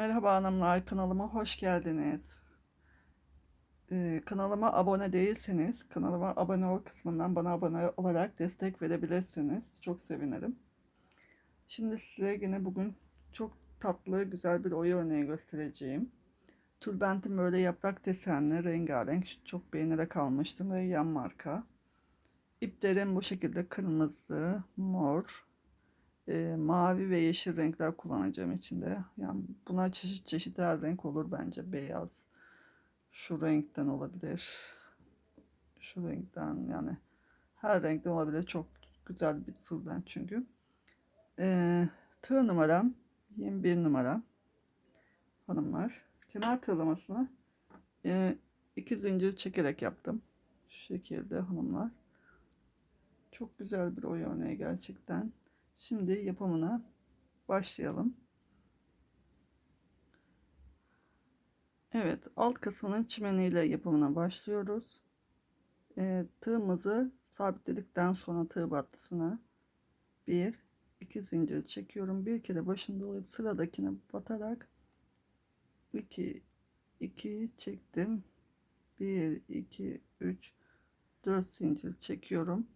Merhaba hanımlar, kanalıma hoş geldiniz. Ee, kanalıma abone değilseniz, kanalıma abone ol kısmından bana abone olarak destek verebilirsiniz. Çok sevinirim. Şimdi size yine bugün çok tatlı, güzel bir oya örneği göstereceğim. Tülbentim böyle yaprak desenli, rengarenk, çok beğenerek almıştım ve yan marka. İplerim bu şekilde kırmızı, mor, e, mavi ve yeşil renkler kullanacağım içinde. Yani buna çeşit çeşit her renk olur bence. Beyaz. Şu renkten olabilir. Şu renkten yani her renkten olabilir. Çok güzel bir tülbent çünkü. E, tığ numaram 21 numara hanımlar. Kenar tığlamasını e, iki zincir çekerek yaptım. Şu şekilde hanımlar. Çok güzel bir oy örneği gerçekten. Şimdi yapımına başlayalım. Evet, alt kısmının çimeniyle yapımına başlıyoruz. E, tığımızı sabitledikten sonra tığ battısına bir, iki zincir çekiyorum. Bir kere başını dolayıp sıradakine batarak iki, iki çektim. Bir, iki, üç, dört zincir çekiyorum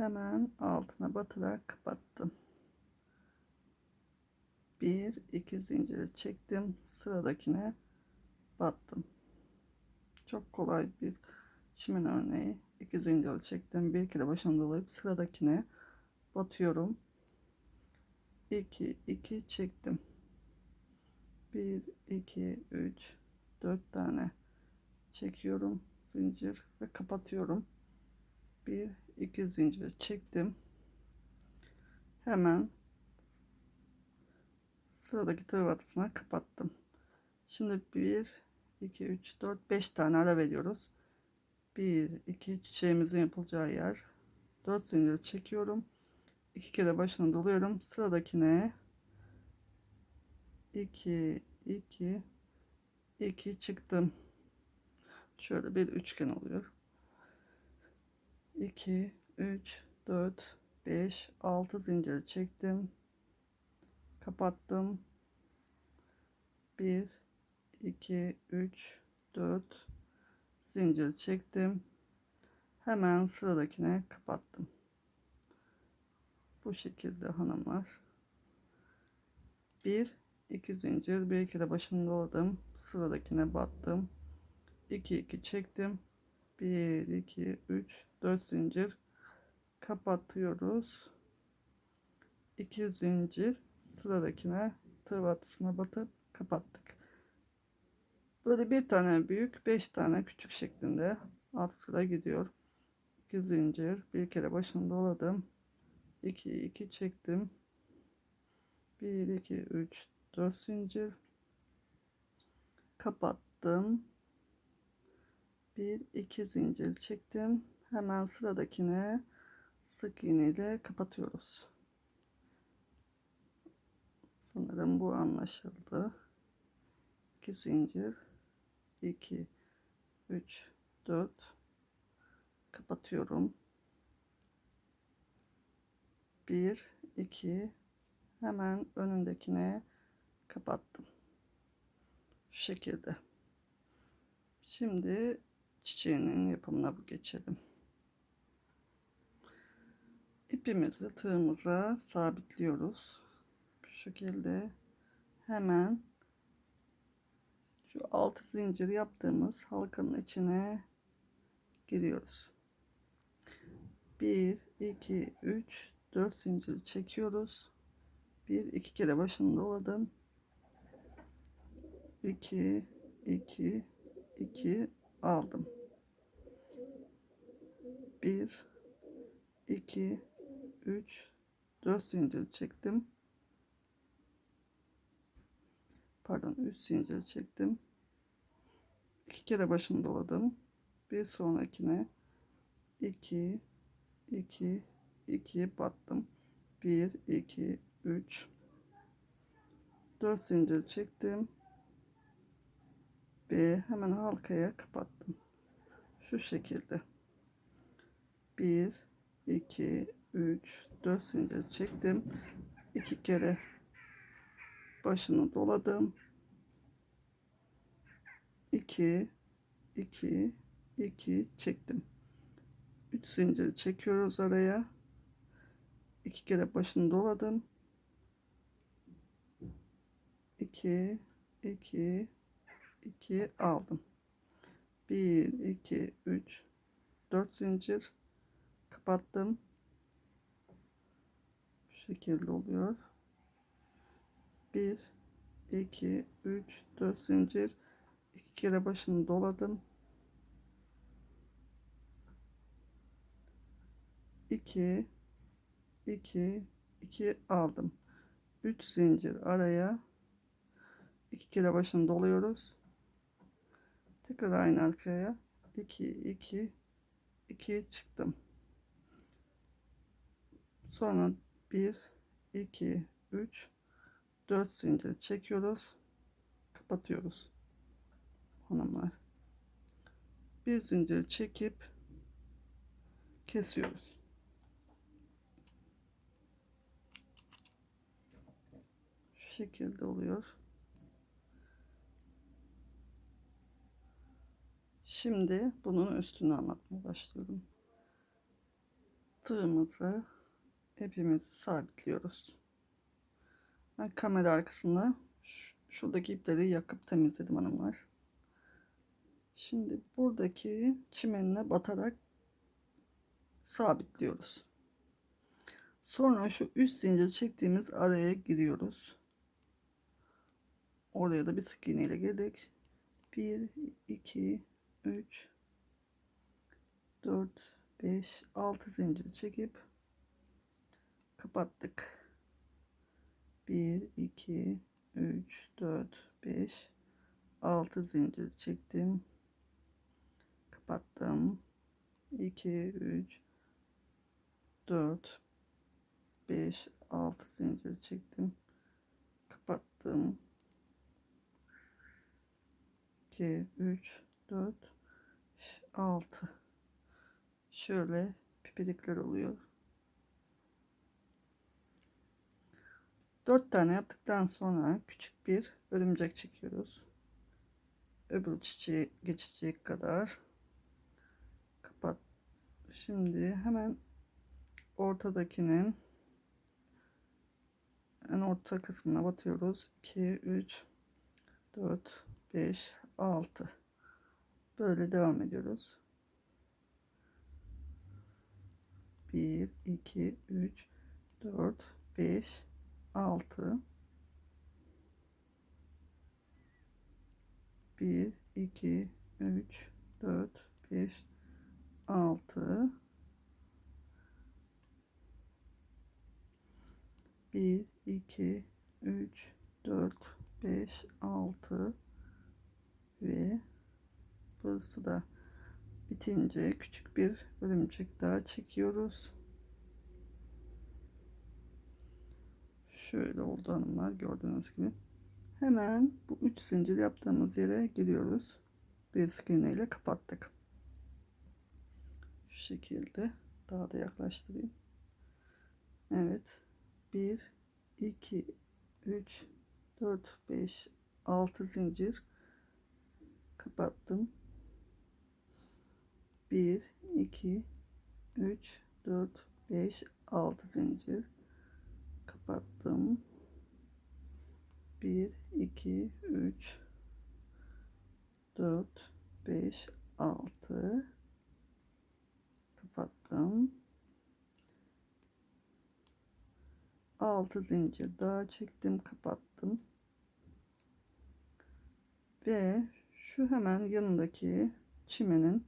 hemen altına batarak kapattım. Bir iki zincir çektim sıradakine battım. Çok kolay bir çimen örneği. İki zincir çektim bir kere başını dolayıp sıradakine batıyorum. 2 2 çektim. 1 2 3 4 tane çekiyorum zincir ve kapatıyorum. 1 2 zincir çektim. Hemen sıradaki tığ batısına kapattım. Şimdi 1 2 3 4 5 tane ara veriyoruz. 1 2 çiçeğimizin yapılacağı yer. 4 zincir çekiyorum. 2 kere başını doluyorum. Sıradakine 2 2 2 çıktım. Şöyle bir üçgen oluyor. 2 3 4 5 6 zincir çektim. Kapattım. 1 2 3 4 zincir çektim. Hemen sıradakine kapattım. Bu şekilde hanımlar. 1 2 zincir bir kere başını doladım. Sıradakine battım. 2 2 çektim 1 2 3 4 zincir. Kapatıyoruz. 2 zincir. Sıradakine tığ batısına batıp kapattık. Böyle bir tane büyük 5 tane küçük şeklinde alt sıra gidiyor. 2 zincir. Bir kere başını doladım 2 2 çektim. 1 2 3 4 zincir. Kapattım bir iki zincir çektim. Hemen sıradakine sık iğne ile kapatıyoruz. Sanırım bu anlaşıldı. 2 zincir. 2 3 4 kapatıyorum. 1 2 hemen önündekine kapattım. Şu şekilde. Şimdi çiçeğinin yapımına bu geçelim. İpimizi tığımıza sabitliyoruz. Bu şekilde hemen şu altı zincir yaptığımız halkanın içine giriyoruz. 1 2 3 4 zincir çekiyoruz. 1 2 kere başını doladım. 2 2 2 aldım. 1 2 3 4 zincir çektim. Pardon 3 zincir çektim. 2 kere başını doladım. Bir sonrakine 2 2 2 battım. 1 2 3 4 zincir çektim ve hemen halkaya kapattım. Şu şekilde. 1 2 3 4 zincir çektim. 2 kere başını doladım. 2 2 2 çektim. 3 zincir çekiyoruz araya. 2 kere başını doladım. 2 2 2 aldım. 1 2 3 4 zincir kapattım. Bu şekilde oluyor. 1 2 3 4 zincir iki kere başını doladım. 2 2 2 aldım. 3 zincir araya iki kere başını doluyoruz. Tekrar aynı arkaya 2 2 2 çıktım. Sonra 1 2 3 4 zincir çekiyoruz. Kapatıyoruz. Hanımlar. Bir zincir çekip kesiyoruz. Şu şekilde oluyor. Şimdi bunun üstünü anlatmaya başlıyorum. Tığımızı ipimizi sabitliyoruz. Ben kamera arkasında şuradaki ipleri yakıp temizledim hanımlar. Şimdi buradaki çimenine batarak sabitliyoruz. Sonra şu üst zincir çektiğimiz araya giriyoruz. Oraya da bir sık iğne ile girdik. 1 2 3 4 5 6 zincir çekip kapattık. 1 2 3 4 5 6 zincir çektim. Kapattım. 2 3 4 5 6 zincir çektim. Kapattım. 2 3 4 6 şöyle pipirikler oluyor 4 tane yaptıktan sonra küçük bir örümcek çekiyoruz. Öbür çiçeğe geçecek kadar. Kapat. Şimdi hemen ortadakinin en orta kısmına batıyoruz. 2 3 4 5 6 böyle devam ediyoruz. 1 2 3 4 5 6 1 2 3 4 5 6 1 2 3 4 5 6 ve burası da bitince küçük bir örümcek daha çekiyoruz. Şöyle oldu hanımlar gördüğünüz gibi. Hemen bu 3 zincir yaptığımız yere giriyoruz. Bir sık iğne ile kapattık. Şu şekilde daha da yaklaştırayım. Evet. 1 2 3 4 5 6 zincir kapattım. 1 2 3 4 5 6 zincir kapattım. 1 2 3 4 5 6 kapattım. 6 zincir daha çektim kapattım. Ve şu hemen yanındaki çimenin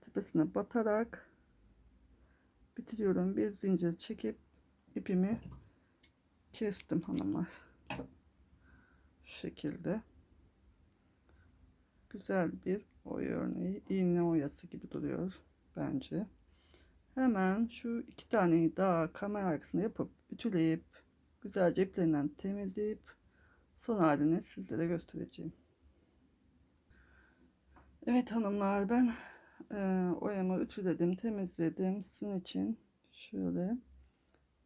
tepesine batarak bitiriyorum. Bir zincir çekip ipimi kestim hanımlar. Şu şekilde. Güzel bir oya örneği. İğne oyası gibi duruyor bence. Hemen şu iki taneyi daha kamera arkasında yapıp ütüleyip güzelce iplerinden temizleyip son halini sizlere göstereceğim. Evet hanımlar ben e, oyamı ütüledim temizledim. Sizin için şöyle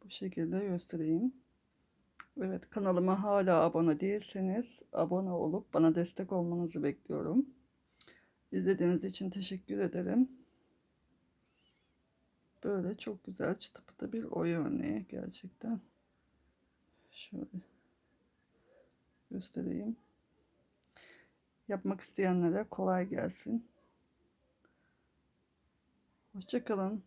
bu şekilde göstereyim Evet kanalıma hala abone değilseniz abone olup bana destek olmanızı bekliyorum. İzlediğiniz için teşekkür ederim. Böyle çok güzel çıtı pıtı bir oya örneği gerçekten. Şöyle göstereyim. Yapmak isteyenlere kolay gelsin. Hoşçakalın.